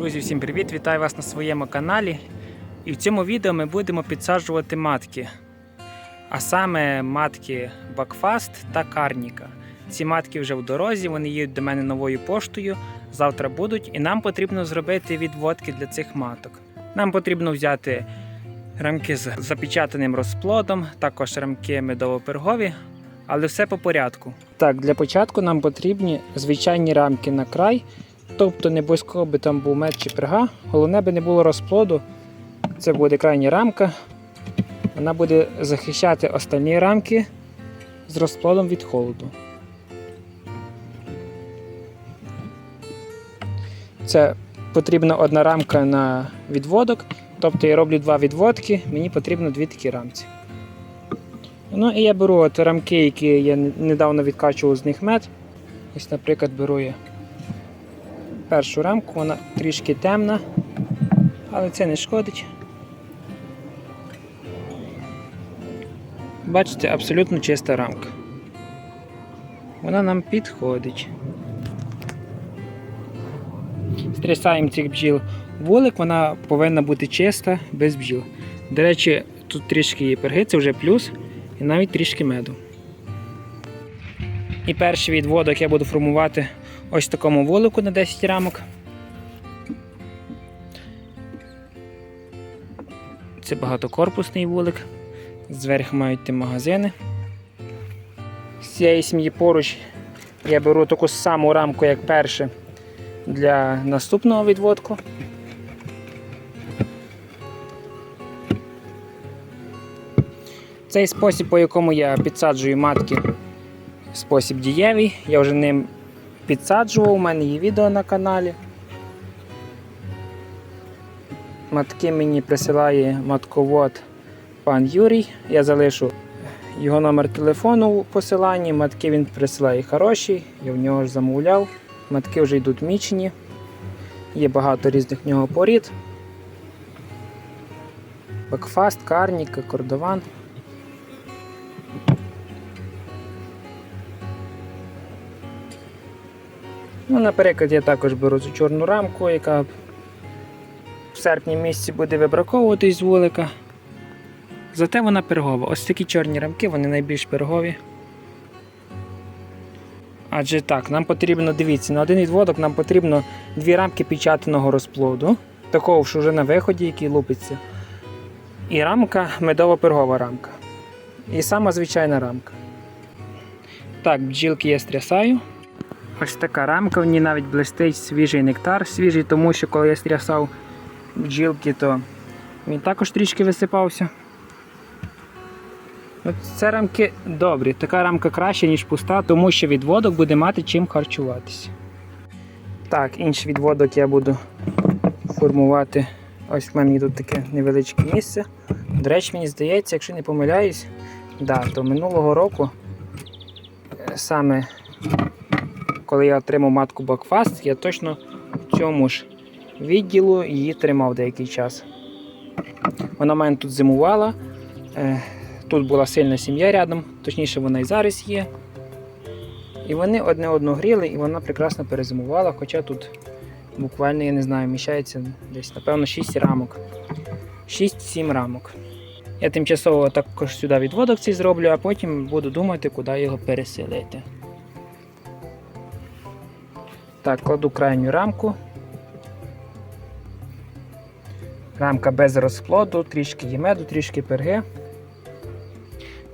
Друзі, всім привіт! Вітаю вас на своєму каналі. І в цьому відео ми будемо підсаджувати матки. А саме матки Бакфаст та Карніка. Ці матки вже в дорозі, вони їдуть до мене новою поштою. Завтра будуть, і нам потрібно зробити відводки для цих маток. Нам потрібно взяти рамки з запечатаним розплодом, також рамки медово-пергові, але все по порядку. Так, для початку нам потрібні звичайні рамки на край. Тобто не обов'язково би там був мед чи перга, головне би не було розплоду. Це буде крайня рамка. Вона буде захищати останні рамки з розплодом від холоду. Це потрібна одна рамка на відводок. Тобто я роблю два відводки, мені потрібно дві такі рамці. Ну і я беру от рамки, які я недавно відкачував з них мед. Ось, наприклад, беру я першу рамку, вона трішки темна, але це не шкодить. Бачите, абсолютно чиста рамка. Вона нам підходить. Стрясаємо цих бджіл вулик, вона повинна бути чиста, без бджіл. До речі, тут трішки є перги, це вже плюс, і навіть трішки меду. І перший відводок я буду формувати ось такому вулику на 10 рамок. Це багатокорпусний вулик. Зверху мають ті магазини. З цієї сім'ї поруч я беру таку саму рамку, як перше, для наступного відводку. Цей спосіб, по якому я підсаджую матки, спосіб дієвий. Я вже ним підсаджував, у мене є відео на каналі. Матки мені присилає матковод пан Юрій. Я залишу його номер телефону у посиланні. Матки він присилає хороші, я в нього ж замовляв. Матки вже йдуть мічені. Є багато різних в нього порід. Бакфаст, Карніка, Кордован. Ну, наприклад, я також беру цю чорну рамку, яка в серпні місяці буде вибраковуватись з вулика. Зате вона пергова. Ось такі чорні рамки, вони найбільш пергові. Адже так, нам потрібно, дивіться, на один відводок нам потрібно дві рамки печатаного розплоду, такого що вже на виході, який лупиться. І рамка медово-пергова рамка. І сама звичайна рамка. Так, бджілки я стрясаю. Ось така рамка, в ній навіть блистить свіжий нектар. Свіжий, тому що коли я стрясав бджілки, то він також трішки висипався. От Це рамки добрі. Така рамка краще, ніж пуста, тому що відводок буде мати чим харчуватися. Так, інший відводок я буду формувати. Ось в мене тут таке невеличке місце. До речі, мені здається, якщо не помиляюсь, да, то минулого року е, саме коли я отримав матку Бакфаст, я точно в цьому ж відділу її тримав деякий час. Вона в мене тут зимувала. Е, Тут була сильна сім'я рядом, точніше, вона і зараз є. І вони одне одну гріли, і вона прекрасно перезимувала, хоча тут буквально, я не знаю, вміщається десь, напевно, 6 рамок. 6-7 рамок. Я тимчасово також сюди відводок цей зроблю, а потім буду думати, куди його переселити. Так, кладу крайню рамку. Рамка без розплоду, трішки є меду, трішки перги.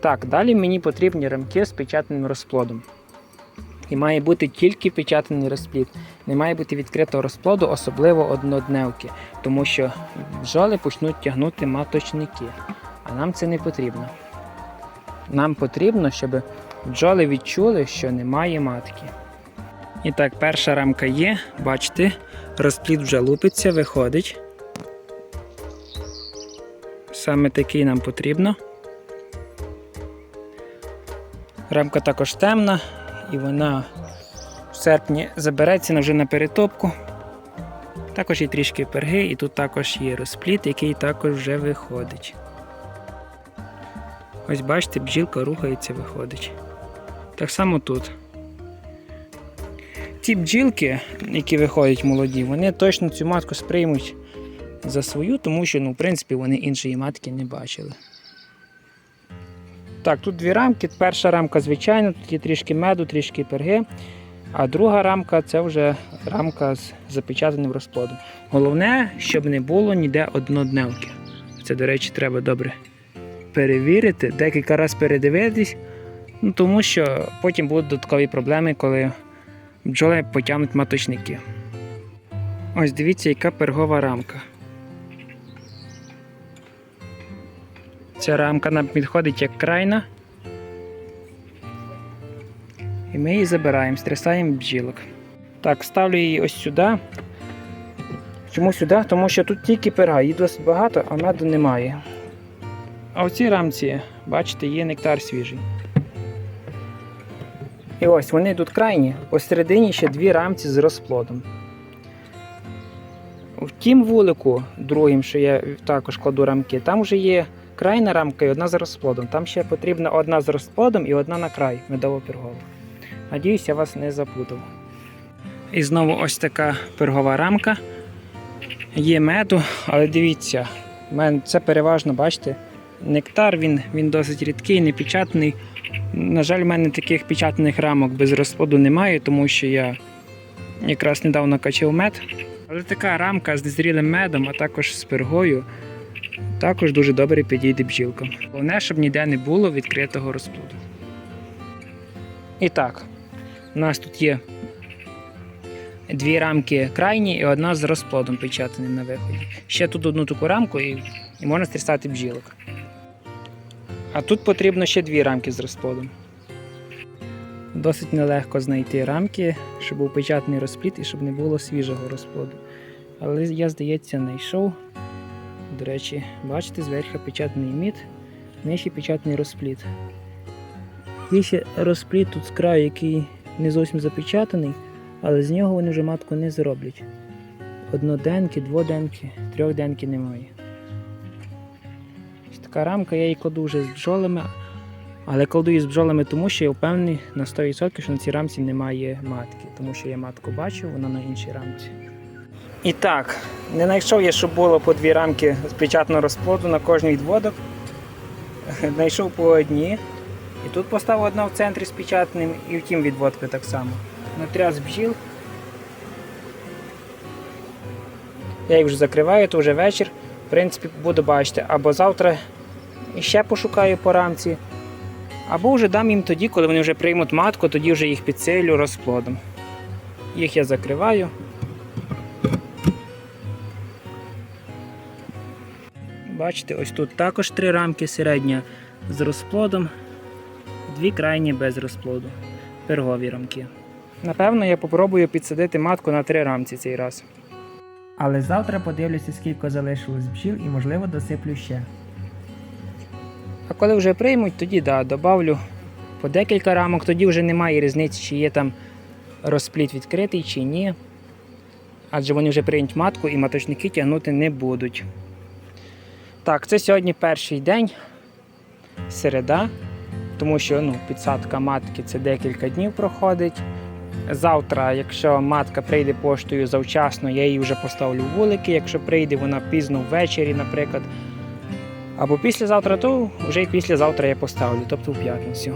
Так, далі мені потрібні рамки з печатаним розплодом. І має бути тільки печатаний розплід. Не має бути відкритого розплоду, особливо однодневки, тому що бджоли почнуть тягнути маточники. А нам це не потрібно. Нам потрібно, щоб бджоли відчули, що немає матки. І так, перша рамка є, бачите, розплід вже лупиться, виходить. Саме такий нам потрібно. Рамка також темна і вона в серпні забереться вже на перетопку. Також є трішки перги, і тут також є розпліт, який також вже виходить. Ось бачите, бджілка рухається, виходить. Так само тут. Ці бджілки, які виходять молоді, вони точно цю матку сприймуть за свою, тому що, ну, в принципі, вони іншої матки не бачили. Так, тут дві рамки. Перша рамка, звичайно, тут є трішки меду, трішки перги. А друга рамка це вже рамка з запечатаним розплодом. Головне, щоб не було ніде однодневки. Це, до речі, треба добре перевірити, декілька разів передивитись, ну, тому що потім будуть додаткові проблеми, коли бджоли потягнуть маточники. Ось дивіться, яка пергова рамка. Ця рамка нам підходить як крайна. І ми її забираємо, стрясаємо бджілок. Так, ставлю її ось сюди. Чому сюди? Тому що тут тільки перга, її досить багато, а меду немає. А в цій рамці, бачите, є нектар свіжий. І ось вони йдуть крайні, посередині ще дві рамці з розплодом. В тім вулику, другим, що я також кладу рамки, там вже є крайна рамка і одна з розплодом. Там ще потрібна одна з розплодом і одна на край медово-пергова. Надіюсь, я вас не заплутав. І знову ось така пергова рамка. Є меду, але дивіться, це переважно, бачите, нектар, він, він досить рідкий, непечатаний. На жаль, в мене таких печатаних рамок без розплоду немає, тому що я якраз недавно качав мед. Але така рамка з незрілим медом, а також з пергою, також дуже добре підійде бджілкам. Головне, щоб ніде не було відкритого розплоду. І так, у нас тут є дві рамки крайні і одна з розплодом печатаним на виході. Ще тут одну таку рамку і, і можна стрісати бджілок. А тут потрібно ще дві рамки з розплодом. Досить нелегко знайти рамки, щоб був печатний розплід і щоб не було свіжого розплоду. Але я, здається, знайшов. До речі, бачите, зверху печатний мід, нижче печатний розплід. Є ще розплід тут з краю, який не зовсім запечатаний, але з нього вони вже матку не зроблять. Одноденки, дводенки, трьохденки немає. Така рамка, я її кладу вже з бджолами, але кладу її з бджолами, тому що я впевнений на 100%, що на цій рамці немає матки, тому що я матку бачив, вона на іншій рамці. І так, не знайшов я, щоб було по дві рамки з печатного розплоду на кожній відводок. Знайшов по одній. І тут поставив одна в центрі з печатним і в тім відводку так само. Натряс бджіл. Я їх вже закриваю, то вже вечір. В принципі, буду бачити, або завтра ще пошукаю по рамці, або вже дам їм тоді, коли вони вже приймуть матку, тоді вже їх підсилю розплодом. Їх я закриваю. Бачите, ось тут також три рамки середня з розплодом, дві крайні без розплоду. Пергові рамки. Напевно, я попробую підсадити матку на три рамці цей раз. Але завтра подивлюся, скільки залишилось бджіл і, можливо, досиплю ще. А коли вже приймуть, тоді да, добавлю по декілька рамок, тоді вже немає різниці, чи є там розпліт відкритий, чи ні. Адже вони вже приймуть матку і маточники тягнути не будуть. Так, це сьогодні перший день, середа, тому що ну, підсадка матки це декілька днів проходить. Завтра, якщо матка прийде поштою завчасно, я її вже поставлю вулики. Якщо прийде вона пізно ввечері, наприклад. Або післязавтра, то вже й післязавтра я поставлю, тобто в п'ятницю.